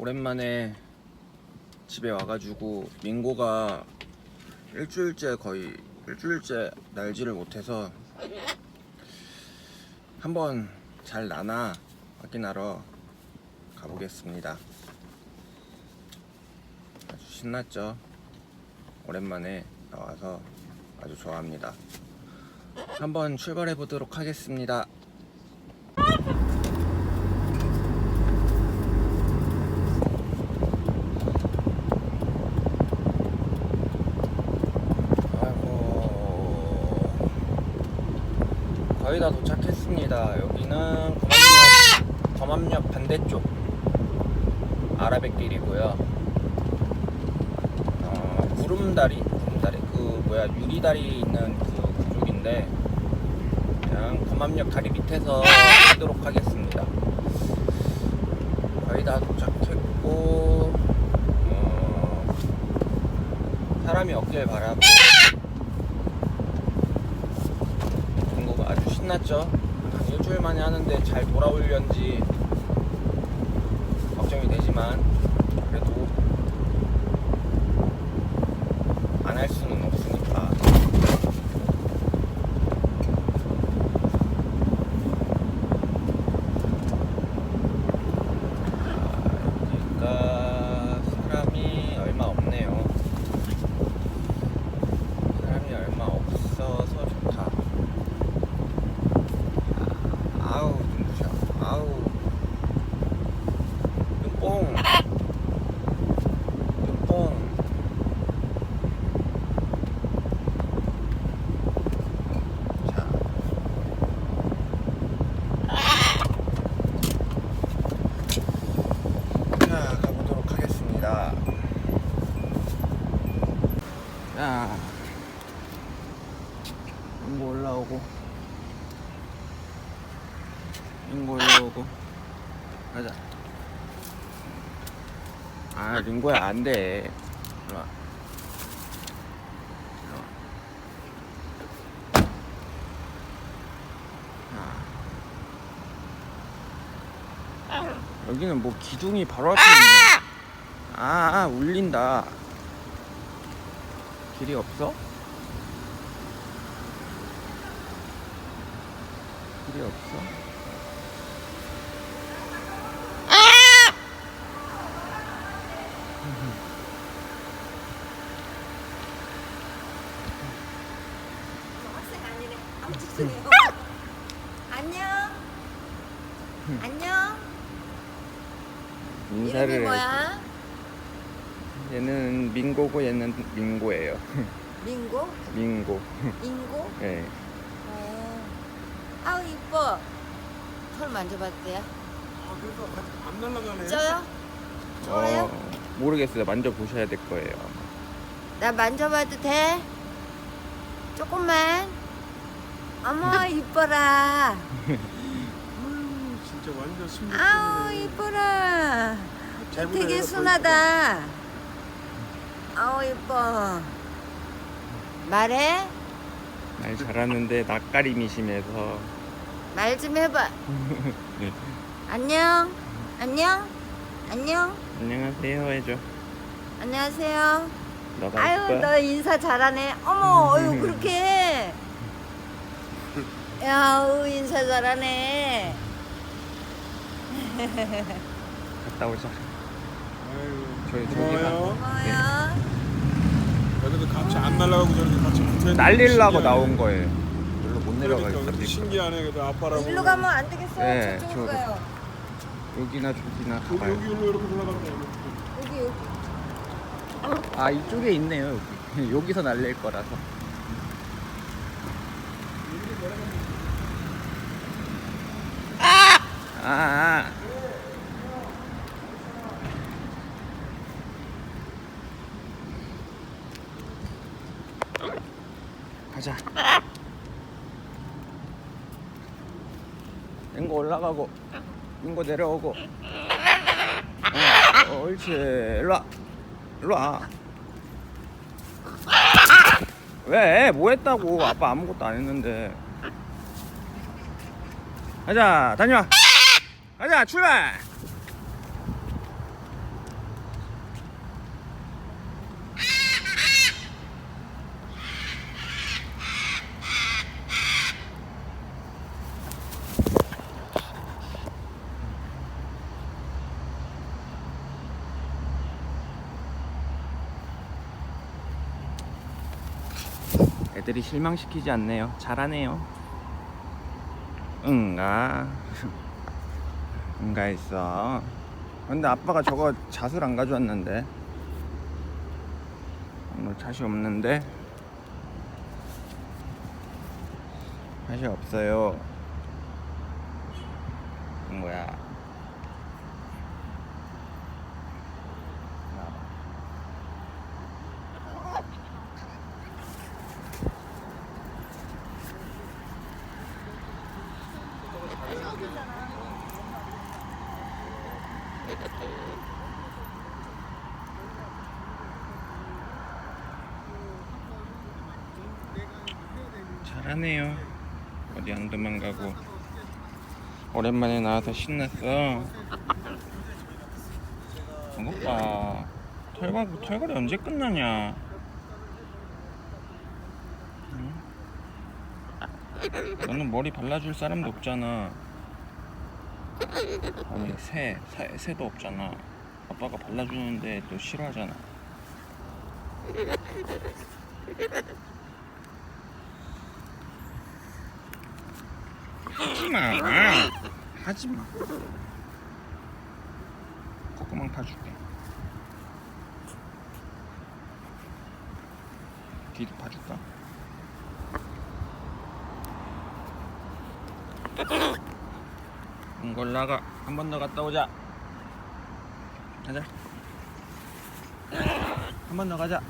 오랜만에 집에 와가지고 민고가 일주일째 거의 일주일째 날지를 못해서 한번 잘 나나 확인하러 가보겠습니다. 아주 신났죠? 오랜만에 나와서 아주 좋아합니다. 한번 출발해 보도록 하겠습니다. 아이고 거의 다 도착했습니다. 여기는 검암역, 반대쪽 아라뱃길이고요. 어, 구름다리, 구름다리 그 뭐야 유리다리 있는 그 그쪽인데 그냥 검암역 다리 밑에서 하도록 하겠습니다. 거의 다 도착했고 어, 사람이 없길 바라고 신났죠. 한 일주일 만에 하는데 잘 돌아올련지 걱정이 되지만 그래도 안 할 수는 없으니까 아, 여기가 사람이 얼마 없네요. 사람이 얼마 없어서 좋다. 아, 아우 눈부셔. 아우 눈뽕. 눈뽕. 자. 자, 가보도록 하겠습니다. 자, 인고 올라오고, 인고 올라오고, 가자. 아, 링고야, 안 돼. 일로 와. 일로 와. 아. 여기는 뭐 기둥이 바로 있네. 아, 아, 울린다. 길이 없어? 길이 없어? 죄송해요. 안녕. 안녕. 이름이 인사를 뭐야? 얘는 민고고 얘는 민고예요. 민고? 민고. 인고? 예. 어. 아우 이뻐. 털 만져봐도 돼요? 아, 그래서 안 날아가네. 쪄요? 좋아요? 어, 모르겠어요. 만져 보셔야 될 거예요. 나 만져봐도 돼? 조금만. 어머 이뻐라. 음, 진짜 완전 숨 아우 이뻐라. 잘 되게 순하다. 아우 이뻐. 말해? 말 잘하는데 낯가림이 심해서 말 좀 해봐. 네. 안녕. 안녕. 안녕. 안녕하세요 해줘. 안녕하세요. 너가 아유, 이뻐? 너 인사 잘하네. 어머, 어유 그렇게 해. 야, 우 인사 잘하네. 갔다 오자. 아유, 저희 고마워요. 고마워요. 여기도 같이 안 날아가고 저렇게 같이 붙어 있는 날리려고 나온 거예요. 별로 못 내려가 그러니까. 신기하네. 그래도 아빠라고. 일로 가면 안 되겠어. 네, 저쪽으로 저- 가요. 여기나 저기나 여기 가봐요. 여기 일로 이렇게 돼. 여기, 여기. 아 이쪽에 있네요. 여기. 여기서 날릴 거라서. 아! 아. 가자. 인거 올라가고, 인거 내려오고. 어, 어, 옳지. 일로 와. 일로 와. 왜? 뭐 했다고? 아빠 아무것도 안 했는데. 가자, 다녀와. 가자, 출발. 애들이 실망시키지 않네요. 잘하네요. 응가. 응가 있어. 근데 아빠가 저거 잣을 안 가져왔는데. 오늘 잣이 없는데. 잣이 없어요. 뭐야? 잘하네요. 어디 안 도망가고. 오랜만에 나와서 신났어. 이것 봐. 털과, 털갈이 언제 끝나냐? 응? 너는 머리 발라줄 사람도 없잖아. 아니, 새, 새, 새도 없잖아. 아빠가 발라주는데 또 싫어하잖아. 하지마 하지마 콧구멍 파줄게 뒤도 파줄까? 이걸 나가 한 번 더 갔다 오자 가자 한 번 더 가자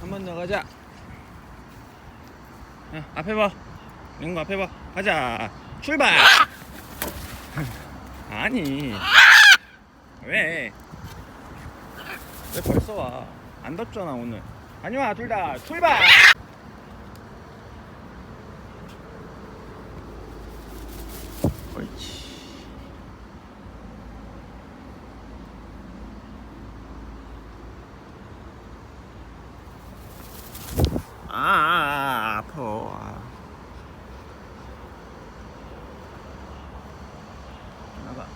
한 번 더 가자 야, 앞에 봐. 민구 앞에 봐. 가자. 출발. 아니. 왜? 왜 벌써 와? 안 덥잖아 오늘. 아니와 둘 다 출발. 옳지. 아, 아, 아 아파. 아. 나가.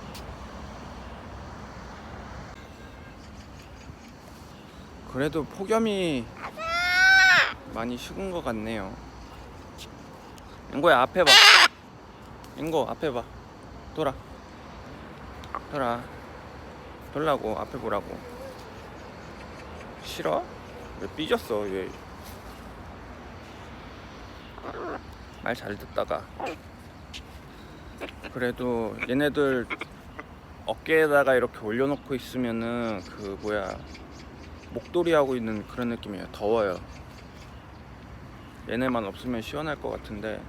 그래도 폭염이 많이 식은 것 같네요. 인고야 앞에 봐. 인고 앞에 봐. 돌아. 돌아. 돌라고 앞에 보라고. 싫어? 왜 삐졌어 얘. 말잘 듣다가 그래도 얘네들 어깨에다가 이렇게 올려놓고 있으면은 그 뭐야 목도리 하고 있는 그런 느낌이에요. 더워요. 얘네만 없으면 시원할 것 같은데.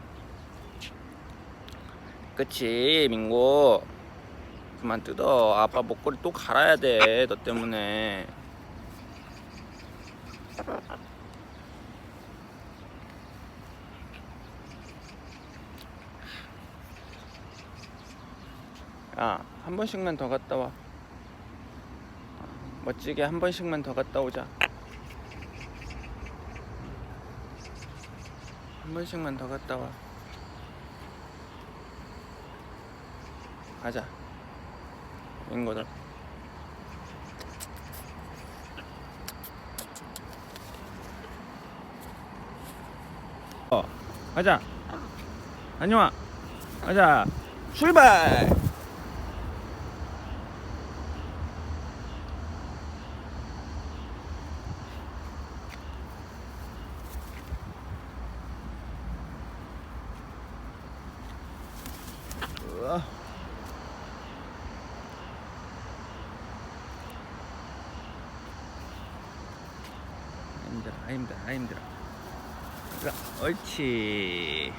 그치 민고. 그만 뜯어. 아빠 목걸이 또 갈아야 돼 너 때문에. 야, 한 번씩만 더 갔다 와. 멋지게 한 번씩만 더 갔다 오자. 한 번씩만 더 갔다 와. 가자. 인거들. 어, 가자. 다녀와. 가자. 출발! 으아. 힘들어, 아, 힘들어, 아, 힘들어. 으아, 옳지.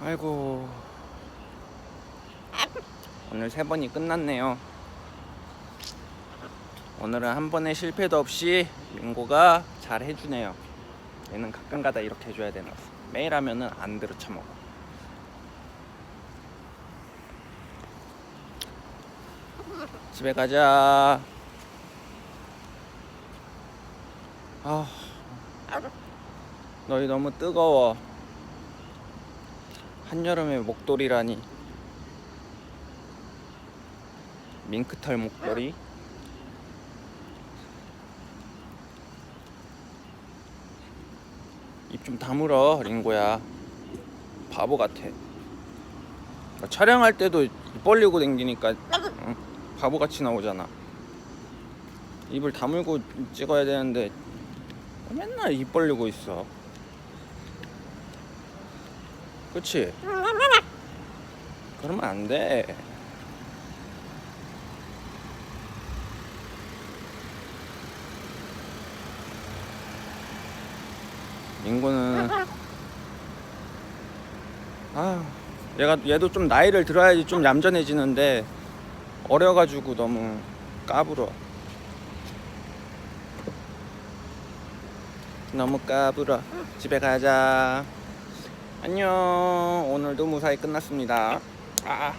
아이고. 오늘 세 번이 끝났네요. 오늘은 한 번의 실패도 없이 윤고가 잘 해주네요. 얘는 가끔가다 이렇게 해줘야 되는 거. 매일 하면은 안 들어 쳐먹어. 집에 가자. 아, 너희 너무 뜨거워. 한여름에 목도리라니. 밍크털 목걸이 입좀 다물어 링고야 바보 같아 촬영할 때도 입 벌리고 댕기니까 응? 바보같이 나오잖아. 입을 다물고 찍어야 되는데 맨날 입 벌리고 있어. 그치? 그러면 안돼. 링고는 아 얘가 얘도 좀 나이를 들어야지 좀 얌전해지는데 어려가지고 너무 까불어. 너무 까불어. 집에 가자. 안녕. 오늘도 무사히 끝났습니다. 아